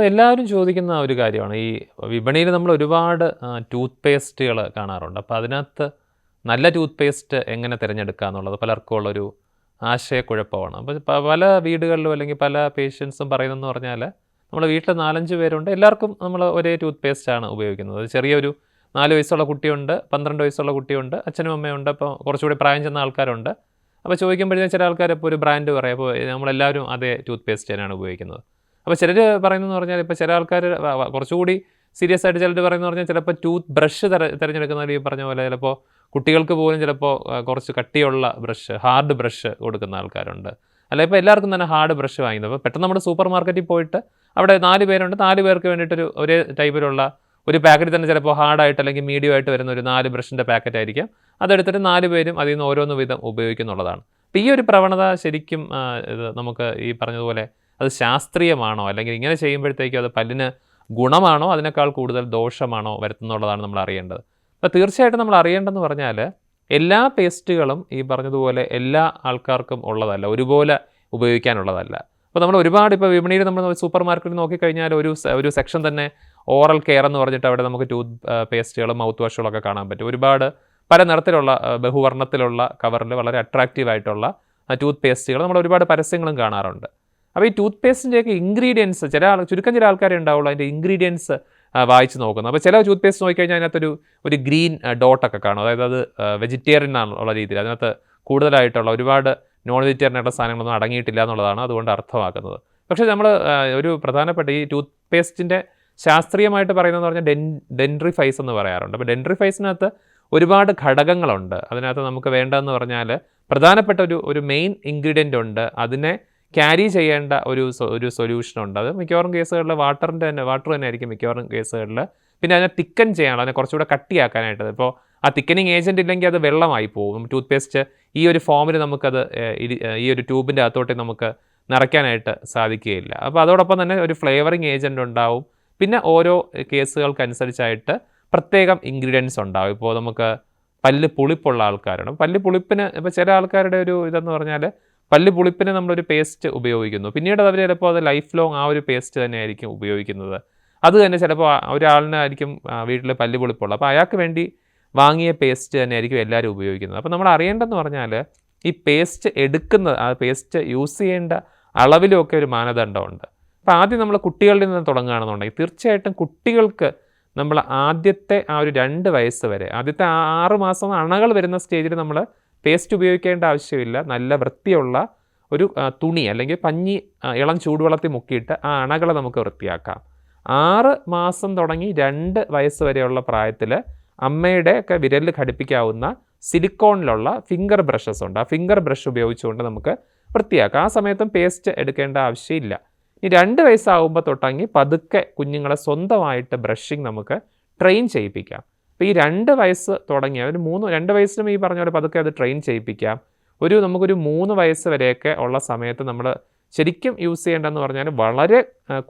അപ്പോൾ എല്ലാവരും ചോദിക്കുന്ന ഒരു കാര്യമാണ്. ഈ വിപണിയിൽ നമ്മൾ ഒരുപാട് ടൂത്ത് പേസ്റ്റുകൾ കാണാറുണ്ട്. അപ്പോൾ അതിനകത്ത് നല്ല ടൂത്ത് പേസ്റ്റ് എങ്ങനെ തിരഞ്ഞെടുക്കുക എന്നുള്ളത് പലർക്കും ഉള്ളൊരു ആശയക്കുഴപ്പമാണ് അപ്പോൾ പല വീടുകളിലും അല്ലെങ്കിൽ പല പേഷ്യൻസും പറയുന്നതെന്ന് പറഞ്ഞാൽ നമ്മൾ വീട്ടിൽ നാലഞ്ച് പേരുണ്ട്. എല്ലാവർക്കും നമ്മൾ ഒരേ ടൂത്ത് പേസ്റ്റാണ് ഉപയോഗിക്കുന്നത്. അത് ചെറിയൊരു നാല് വയസ്സുള്ള കുട്ടിയുണ്ട് പന്ത്രണ്ട് വയസ്സുള്ള കുട്ടിയുണ്ട് അച്ഛനും അമ്മയുണ്ട് അപ്പോൾ കുറച്ചുകൂടി പ്രായം ചെന്ന ആൾക്കാരുണ്ട്. അപ്പോൾ ചോദിക്കുമ്പോഴത്തേക്കും ചില ആൾക്കാർ ഇപ്പോൾ ഒരു ബ്രാൻഡ് പറയും. അപ്പോൾ നമ്മളെല്ലാവരും അതേ ടൂത്ത് പേസ്റ്റ് തന്നെയാണ് ഉപയോഗിക്കുന്നത്. അപ്പോൾ ചിലർ പറയുന്നതെന്ന് പറഞ്ഞാൽ ഇപ്പോൾ ചില ആൾക്കാർ കുറച്ചുകൂടി സീരിയസ് ആയിട്ട് ചിലർ പറയുന്നത് പറഞ്ഞാൽ ചിലപ്പോൾ ടൂത്ത് ബ്രഷ് തെര തിരഞ്ഞെടുക്കുന്നവർ ഈ പറഞ്ഞ പോലെ ചിലപ്പോൾ കുട്ടികൾക്ക് പോലും ചിലപ്പോൾ കുറച്ച് കട്ടിയുള്ള ബ്രഷ് ഹാർഡ് ബ്രഷ് കൊടുക്കുന്ന ആൾക്കാരുണ്ട്. അല്ല ഇപ്പോൾ എല്ലാവർക്കും തന്നെ ഹാർഡ് ബ്രഷ് വാങ്ങിക്കുന്നത് അപ്പോൾ പെട്ടെന്ന് നമ്മുടെ സൂപ്പർ മാർക്കറ്റിൽ പോയിട്ട് അവിടെ നാല് പേരുണ്ട്. നാല് പേർക്ക് വേണ്ടിയിട്ടൊരു ഒരേ ടൈപ്പിലുള്ള ഒരു പാക്കറ്റ് തന്നെ ചിലപ്പോൾ ഹാർഡായിട്ട് അല്ലെങ്കിൽ മീഡിയം ആയിട്ട് വരുന്ന ഒരു നാല് ബ്രഷിന്റെ പാക്കറ്റ് ആയിരിക്കും. അതെടുത്തിട്ട് നാല് പേരും അതിൽ നിന്ന് ഓരോന്ന് വിധം ഉപയോഗിക്കുന്നുള്ളതാണ്. അപ്പോൾ ഈ ഒരു പ്രവണത ശരിക്കും ഇത് നമുക്ക് ഈ പറഞ്ഞതുപോലെ അത് ശാസ്ത്രീയമാണോ? അല്ലെങ്കിൽ ഇങ്ങനെ ചെയ്യുമ്പോഴത്തേക്കും അത് പല്ലിന് ഗുണമാണോ? അതിനേക്കാൾ കൂടുതൽ ദോഷമാണോ വരുത്തുന്നുള്ളതാണ് നമ്മൾ അറിയേണ്ടത്. അപ്പോൾ തീർച്ചയായിട്ടും നമ്മൾ അറിയേണ്ടതെന്ന് പറഞ്ഞാൽ എല്ലാ പേസ്റ്റുകളും ഈ പറഞ്ഞതുപോലെ എല്ലാ ആൾക്കാർക്കും ഉള്ളതല്ല. ഒരുപോലെ ഉപയോഗിക്കാനുള്ളതല്ല. അപ്പോൾ നമ്മൾ ഒരുപാട് ഇപ്പോൾ വിപണിയിൽ നമ്മൾ സൂപ്പർ മാർക്കറ്റിൽ നോക്കിക്കഴിഞ്ഞാൽ ഒരു ഒരു സെക്ഷൻ തന്നെ ഓറൽ കെയർ എന്ന് പറഞ്ഞിട്ട് അവിടെ നമുക്ക് ടൂത്ത് പേസ്റ്റുകളും മൗത്ത് വാഷുകളൊക്കെ കാണാൻ പറ്റും. ഒരുപാട് പല നിറത്തിലുള്ള ബഹുവർണത്തിലുള്ള കവറിൽ വളരെ അട്രാക്റ്റീവ് ആയിട്ടുള്ള ടൂത്ത് പേസ്റ്റുകൾ നമ്മൾ ഒരുപാട് പരസ്യങ്ങളും കാണാറുണ്ട്. അപ്പോൾ ഈ ടൂത്ത് പേസ്റ്റിന്റെയൊക്കെ ഇൻഗ്രീഡിയൻസ് ചില ആൾ ചുരുക്കം ചില ആൾക്കാരെ ഉണ്ടാവുള്ളൂ അതിന്റെ ഇൻഗ്രീഡിയൻസ് വായിച്ച് നോക്കുന്നത് അപ്പോൾ ചില ടൂത്ത് പേസ്റ്റ് നോക്കിക്കഴിഞ്ഞാൽ അതിനകത്തൊരു ഒരു ഗ്രീൻ ഡോട്ടൊക്കെ കാണും. അതായത് അത് വെജിറ്റേറിയൻ ഉള്ള രീതിയിൽ. അതിനകത്ത് കൂടുതലായിട്ടുള്ള ഒരുപാട് നോൺ വെജിറ്റേറിയൻ ആയിട്ടുള്ള സാധനങ്ങളൊന്നും അടങ്ങിയിട്ടില്ല എന്നുള്ളതാണ് അതുകൊണ്ട് അർത്ഥമാക്കുന്നത്. പക്ഷേ നമ്മൾ ഒരു പ്രധാനപ്പെട്ട ഈ ടൂത്ത് പേസ്റ്റിന്റെ ശാസ്ത്രീയമായിട്ട് പറയുന്നതെന്ന് പറഞ്ഞാൽ ഡെൻ ഡെൻട്രിഫൈസ് എന്ന് പറയാറുണ്ട്. അപ്പോൾ ഡെൻട്രിഫൈസിനകത്ത് ഒരുപാട് ഘടകങ്ങളുണ്ട്. അതിനകത്ത് നമുക്ക് വേണ്ടതെന്ന് പറഞ്ഞാൽ പ്രധാനപ്പെട്ട ഒരു ഒരു മെയിൻ ഇൻഗ്രീഡിയന്റ് ഉണ്ട്. അതിനെ ക്യാരി ചെയ്യേണ്ട ഒരു ഒരു സൊല്യൂഷൻ ഉണ്ട്. അത് മിക്കവാറും കേസുകളിൽ വാട്ടറിന്റെ തന്നെ വാട്ടർ തന്നെ ആയിരിക്കും മിക്കവാറും കേസുകളിൽ പിന്നെ അതിനെ തിക്കൻ ചെയ്യാനുള്ള അതിനെ കുറച്ചുകൂടെ കട്ടിയാക്കാനായിട്ട് ഇപ്പോൾ ആ തിക്കനിങ് ഏജന്റ് ഇല്ലെങ്കിൽ അത് വെള്ളമായി പോകും. ടൂത്ത് പേസ്റ്റ് ഈ ഒരു ഫോമിൽ നമുക്കത് ഈ ഒരു ട്യൂബിന്റെ അകത്തോട്ട് നമുക്ക് നിറയ്ക്കാനായിട്ട് സാധിക്കുകയില്ല. അപ്പോൾ അതോടൊപ്പം തന്നെ ഒരു ഫ്ലേവറിങ് ഏജന്റ് ഉണ്ടാവും. പിന്നെ ഓരോ കേസുകൾക്കനുസരിച്ചായിട്ട് പ്രത്യേകം ഇൻഗ്രീഡിയൻസ് ഉണ്ടാവും. ഇപ്പോൾ നമുക്ക് പല്ല് പുളിപ്പുള്ള ആൾക്കാരുണ്ട് പല്ല് പുളിപ്പിന് ഇപ്പോൾ ചില ആൾക്കാരുടെ ഒരു ഇതെന്ന് പറഞ്ഞാൽ പല്ല് പുളിപ്പിന് നമ്മളൊരു പേസ്റ്റ് ഉപയോഗിക്കുന്നു. പിന്നീട് അവർ ചിലപ്പോൾ അത് ലൈഫ് ലോങ് ആ ഒരു പേസ്റ്റ് തന്നെയായിരിക്കും ഉപയോഗിക്കുന്നത്. അത് തന്നെ ചിലപ്പോൾ ഒരാളിനായിരിക്കും വീട്ടിൽ പല്ല് പുളിപ്പുള്ളത് അപ്പോൾ അയാൾക്ക് വേണ്ടി വാങ്ങിയ പേസ്റ്റ് തന്നെയായിരിക്കും എല്ലാവരും ഉപയോഗിക്കുന്നത്. അപ്പോൾ നമ്മൾ അറിയേണ്ടതെന്ന് പറഞ്ഞാൽ ഈ പേസ്റ്റ് എടുക്കുന്ന ആ പേസ്റ്റ് യൂസ് ചെയ്യേണ്ട അളവിലുമൊക്കെ ഒരു മാനദണ്ഡമുണ്ട്. അപ്പോൾ ആദ്യം നമ്മൾ കുട്ടികളിൽ നിന്ന് തുടങ്ങുകയാണെന്നുണ്ടെങ്കിൽ തീർച്ചയായിട്ടും കുട്ടികൾക്ക് നമ്മൾ ആദ്യത്തെ ആ ഒരു രണ്ട് വയസ്സ് വരെ ആദ്യത്തെ ആറ് മാസം അണകൾ വരുന്ന സ്റ്റേജിൽ നമ്മൾ പേസ്റ്റ് ഉപയോഗിക്കേണ്ട ആവശ്യമില്ല. നല്ല വൃത്തിയുള്ള ഒരു തുണി അല്ലെങ്കിൽ പഞ്ഞി ഇളം ചൂടുവെള്ളത്തിൽ മുക്കിയിട്ട് ആ അണകളെ നമുക്ക് വൃത്തിയാക്കാം. ആറ് മാസം തുടങ്ങി രണ്ട് വയസ്സ് വരെയുള്ള പ്രായത്തിൽ അമ്മയുടെ ഒക്കെ വിരലിൽ ഘടിപ്പിക്കാവുന്ന സിലിക്കോണിലുള്ള ഫിംഗർ ബ്രഷസ് ഉണ്ട്. ആ ഫിംഗർ ബ്രഷ് ഉപയോഗിച്ചുകൊണ്ട് നമുക്ക് വൃത്തിയാക്കാം. ആ സമയത്തും പേസ്റ്റ് എടുക്കേണ്ട ആവശ്യമില്ല. ഇനി രണ്ട് വയസ്സാകുമ്പോൾ തൊട്ടങ്ങി പതുക്കെ കുഞ്ഞുങ്ങളെ സ്വന്തമായിട്ട് ബ്രഷിങ് നമുക്ക് ട്രെയിൻ ചെയ്യിപ്പിക്കാം. അപ്പോൾ ഈ രണ്ട് വയസ്സ് തുടങ്ങിയ ഒരു മൂന്ന് രണ്ട് വയസ്സിനും ഈ പറഞ്ഞ പോലെ പതുക്കെ അത് ട്രെയിൻ ചെയ്യിപ്പിക്കാം. ഒരു നമുക്കൊരു മൂന്ന് വയസ്സ് വരെയൊക്കെ ഉള്ള സമയത്ത് നമ്മൾ ശരിക്കും യൂസ് ചെയ്യേണ്ടതെന്ന് പറഞ്ഞാൽ വളരെ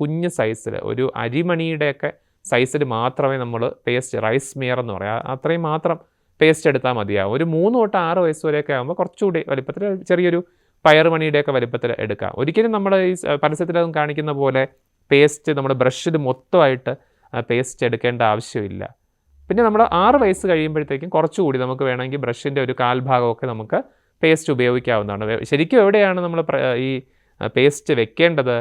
കുഞ്ഞ് സൈസിൽ ഒരു അരിമണിയുടെയൊക്കെ സൈസിൽ മാത്രമേ നമ്മൾ പേസ്റ്റ് റൈസ് മിയർ എന്ന് പറയാം. അത്രയും മാത്രം പേസ്റ്റ് എടുത്താൽ മതിയാവും. ഒരു മൂന്ന് തൊട്ട് ആറ് വയസ്സ് വരെയൊക്കെ ആകുമ്പോൾ കുറച്ചുകൂടി വലിപ്പത്തിൽ ചെറിയൊരു പയറുമണിയുടെയൊക്കെ വലിപ്പത്തിൽ എടുക്കാം. ഒരിക്കലും നമ്മൾ ഈ പരസ്യത്തിലും കാണിക്കുന്ന പോലെ പേസ്റ്റ് നമ്മുടെ ബ്രഷിൽ മൊത്തമായിട്ട് പേസ്റ്റ് എടുക്കേണ്ട ആവശ്യമില്ല. പിന്നെ നമ്മൾ ആറ് വയസ്സ് കഴിയുമ്പോഴത്തേക്കും കുറച്ചുകൂടി നമുക്ക് വേണമെങ്കിൽ ബ്രഷിന്റെ ഒരു കാൽഭാഗമൊക്കെ നമുക്ക് പേസ്റ്റ് ഉപയോഗിക്കാവുന്നതാണ്. ശരിക്കും എവിടെയാണ് നമ്മൾ ഈ പേസ്റ്റ് വെക്കേണ്ടത്?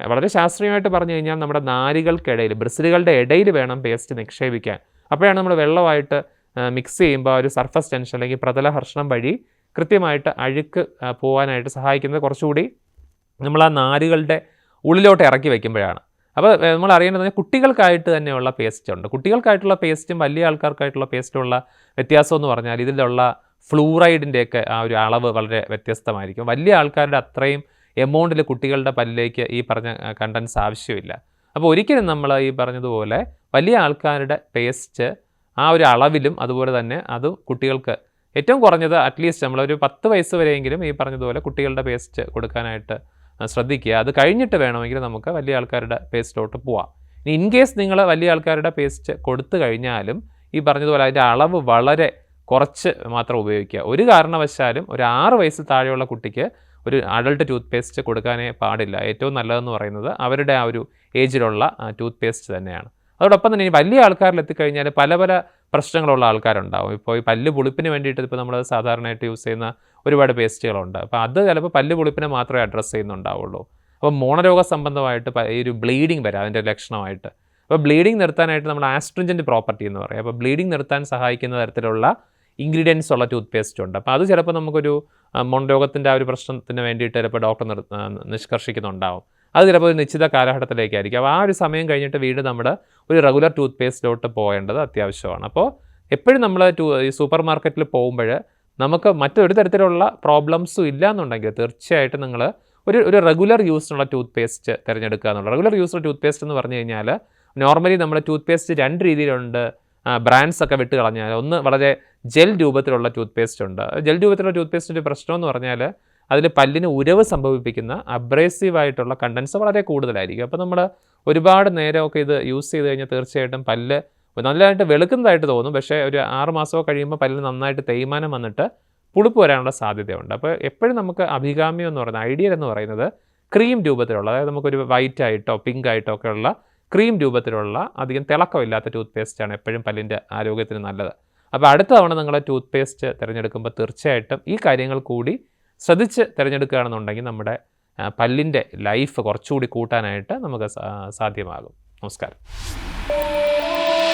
വളരെ ശാസ്ത്രീയമായിട്ട് പറഞ്ഞു കഴിഞ്ഞാൽ നമ്മുടെ നാരുകൾക്കിടയിൽ ബ്രിസിലുകളുടെ ഇടയിൽ വേണം പേസ്റ്റ് നിക്ഷേപിക്കാൻ. അപ്പോഴാണ് നമ്മൾ വെള്ളമായിട്ട് മിക്സ് ചെയ്യുമ്പോൾ ഒരു സർഫസ് ടെൻഷൻ അല്ലെങ്കിൽ പ്രതല ഹർഷണം വഴി കൃത്യമായിട്ട് അഴുക്ക് പോകാനായിട്ട് സഹായിക്കുന്നത് കുറച്ചുകൂടി നമ്മൾ ആ നാരുകളുടെ ഉള്ളിലോട്ട് ഇറക്കി വെക്കുമ്പോഴാണ്. അപ്പോൾ നമ്മൾ അറിയേണ്ടത് കുട്ടികൾക്കായിട്ട് തന്നെയുള്ള പേസ്റ്റ് ഉണ്ട്. കുട്ടികൾക്കായിട്ടുള്ള പേസ്റ്റും വലിയ ആൾക്കാർക്കായിട്ടുള്ള പേസ്റ്റുള്ള വ്യത്യാസം എന്ന് പറഞ്ഞാൽ ഇതിലുള്ള ഫ്ലൂറൈഡിന്റെയൊക്കെ ആ ഒരു അളവ് വളരെ വ്യത്യസ്തമായിരിക്കും. വലിയ ആൾക്കാരുടെ അത്രയും എമൗണ്ടിൽ കുട്ടികളുടെ പല്ലിലേക്ക് ഈ പറഞ്ഞ കണ്ടൻസ് ആവശ്യമില്ല. അപ്പോൾ ഒരിക്കലും നമ്മൾ ഈ പറഞ്ഞതുപോലെ വലിയ ആൾക്കാരുടെ പേസ്റ്റ് ആ ഒരു അളവിലും അതുപോലെ തന്നെ അത് കുട്ടികൾക്ക് ഏറ്റവും കുറഞ്ഞത് അറ്റ്ലീസ്റ്റ് നമ്മളൊരു പത്ത് വയസ്സ് വരെയെങ്കിലും ഈ പറഞ്ഞതുപോലെ കുട്ടികളുടെ പേസ്റ്റ് കൊടുക്കാനായിട്ട് ശ്രദ്ധിക്കുക. അത് കഴിഞ്ഞിട്ട് വേണമെങ്കിൽ നമുക്ക് വലിയ ആൾക്കാരുടെ പേസ്റ്റിലോട്ട് പോവാം. ഇനി ഇൻ കേസ് നിങ്ങൾ വലിയ ആൾക്കാരുടെ പേസ്റ്റ് കൊടുത്തു കഴിഞ്ഞാലും ഈ പറഞ്ഞതുപോലെ അതിന്റെ അളവ് വളരെ കുറച്ച് മാത്രം ഉപയോഗിക്കുക. ഒരു കാരണവശാലും ഒരു ആറ് വയസ്സ് താഴെയുള്ള കുട്ടിക്ക് ഒരു അഡൾട്ട് ടൂത്ത് പേസ്റ്റ് കൊടുക്കാനേ പാടില്ല. ഏറ്റവും നല്ലതെന്ന് പറയുന്നത് അവരുടെ ആ ഒരു ഏജിലുള്ള ടൂത്ത് പേസ്റ്റ് തന്നെയാണ്. അതോടൊപ്പം തന്നെ ഇനി വലിയ ആൾക്കാരിൽ എത്തിക്കഴിഞ്ഞാൽ പല പല പ്രശ്നങ്ങളുള്ള ആൾക്കാരുണ്ടാവും. ഇപ്പോൾ ഈ പല്ല് പുളിപ്പിന് വേണ്ടിയിട്ട് ഇപ്പോൾ നമ്മൾ സാധാരണയായിട്ട് യൂസ് ചെയ്യുന്ന ഒരുപാട് പേസ്റ്റുകളുണ്ട്. അപ്പോൾ അത് ചിലപ്പോൾ പല്ല് പുളിപ്പിനെ മാത്രമേ അഡ്രസ്സ് ചെയ്യുന്നുണ്ടാവുള്ളൂ. അപ്പോൾ മോണരോഗ സംബന്ധമായിട്ട് ഈ ഒരു ബ്ലീഡിങ് വരാം അതിന്റെ ലക്ഷണമായിട്ട്. അപ്പോൾ ബ്ലീഡിങ് നിർത്താനായിട്ട് നമ്മൾ ആസ്ട്രിഞ്ചന്റ് പ്രോപ്പർട്ടി എന്ന് പറയും. അപ്പോൾ ബ്ലീഡിങ് നിർത്താൻ സഹായിക്കുന്ന തരത്തിലുള്ള ഇൻഗ്രീഡിയൻസ് ഉള്ള ടൂത്ത് പേസ്റ്റ് ഉണ്ട്. അപ്പോൾ അത് ചിലപ്പോൾ നമുക്കൊരു മോണരോഗത്തിന്റെ ആ ഒരു പ്രശ്നത്തിന് വേണ്ടിയിട്ട് ചിലപ്പോൾ ഡോക്ടർ നിർ നിഷ്കർഷിക്കുന്നുണ്ടാവും. അത് ചിലപ്പോൾ ഒരു നിശ്ചിത കാലഘട്ടത്തിലേക്കായിരിക്കും. അപ്പോൾ ആ ഒരു സമയം കഴിഞ്ഞിട്ട് വീണ്ടും നമ്മുടെ ഒരു റെഗുലർ ടൂത്ത് പേസ്റ്റിലോട്ട് പോകേണ്ടത് അത്യാവശ്യമാണ്. അപ്പോൾ എപ്പോഴും നമ്മൾ ടൂ സൂപ്പർ മാർക്കറ്റിൽ പോകുമ്പോൾ നമുക്ക് മറ്റൊരു തരത്തിലുള്ള പ്രോബ്ലംസും ഇല്ല എന്നുണ്ടെങ്കിൽ തീർച്ചയായിട്ടും നിങ്ങൾ ഒരു ഒരു റെഗുലർ യൂസിനുള്ള ടൂത്ത് പേസ്റ്റ് തിരഞ്ഞെടുക്കുക എന്നുള്ളത്. റെഗുലർ യൂസിനുള്ള ടൂത്ത് പേസ്റ്റ് എന്ന് പറഞ്ഞു കഴിഞ്ഞാൽ നോർമലി നമ്മൾ ടൂത്ത് പേസ്റ്റ് രണ്ട് രീതിയിലുണ്ട്. ബ്രാൻഡ്സ് ഒക്കെ വിട്ട് കളഞ്ഞാൽ ഒന്ന് വളരെ ജെൽ രൂപത്തിലുള്ള ടൂത്ത് പേസ്റ്റ് ഉണ്ട്. ജെൽ രൂപത്തിലുള്ള ടൂത്ത് പേസ്റ്റിന്റെ പ്രശ്നം എന്ന് പറഞ്ഞാൽ അതിൽ പല്ലിന് ഉരവ് സംഭവിപ്പിക്കുന്ന അബ്രേസീവ് ആയിട്ടുള്ള കണ്ടൻസ് വളരെ കൂടുതലായിരിക്കും. അപ്പോൾ നമ്മൾ ഒരുപാട് നേരമൊക്കെ ഇത് യൂസ് ചെയ്ത് കഴിഞ്ഞാൽ തീർച്ചയായിട്ടും പല്ല് നല്ലതായിട്ട് വെളുക്കുന്നതായിട്ട് തോന്നും. പക്ഷേ ഒരു ആറ് മാസമോ കഴിയുമ്പോൾ പല്ലിന് നന്നായിട്ട് തേയ്മാനം വന്നിട്ട് പുളിപ്പ് വരാനുള്ള സാധ്യതയുണ്ട്. അപ്പോൾ എപ്പോഴും നമുക്ക് അഭികാമ്യം എന്ന് പറയുന്നത് ഐഡിയൽ എന്ന് പറയുന്നത് ക്രീം രൂപത്തിലുള്ള അതായത് നമുക്കൊരു വൈറ്റ് ആയിട്ടോ പിങ്ക് ആയിട്ടോ ഒക്കെ ഉള്ള ക്രീം രൂപത്തിലുള്ള അധികം തിളക്കമില്ലാത്ത ടൂത്ത് പേസ്റ്റാണ് എപ്പോഴും പല്ലിന്റെ ആരോഗ്യത്തിന് നല്ലത്. അപ്പോൾ അടുത്ത തവണ നിങ്ങൾ ടൂത്ത് പേസ്റ്റ് തിരഞ്ഞെടുക്കുമ്പോൾ തീർച്ചയായിട്ടും ഈ കാര്യങ്ങൾ കൂടി ശ്രദ്ധിച്ച് തിരഞ്ഞെടുക്കുകയാണെന്നുണ്ടെങ്കിൽ നമ്മുടെ പല്ലിന്റെ ലൈഫ് കുറച്ചുകൂടി കൂട്ടാനായിട്ട് നമുക്ക് സാധ്യമാകും. നമസ്കാരം.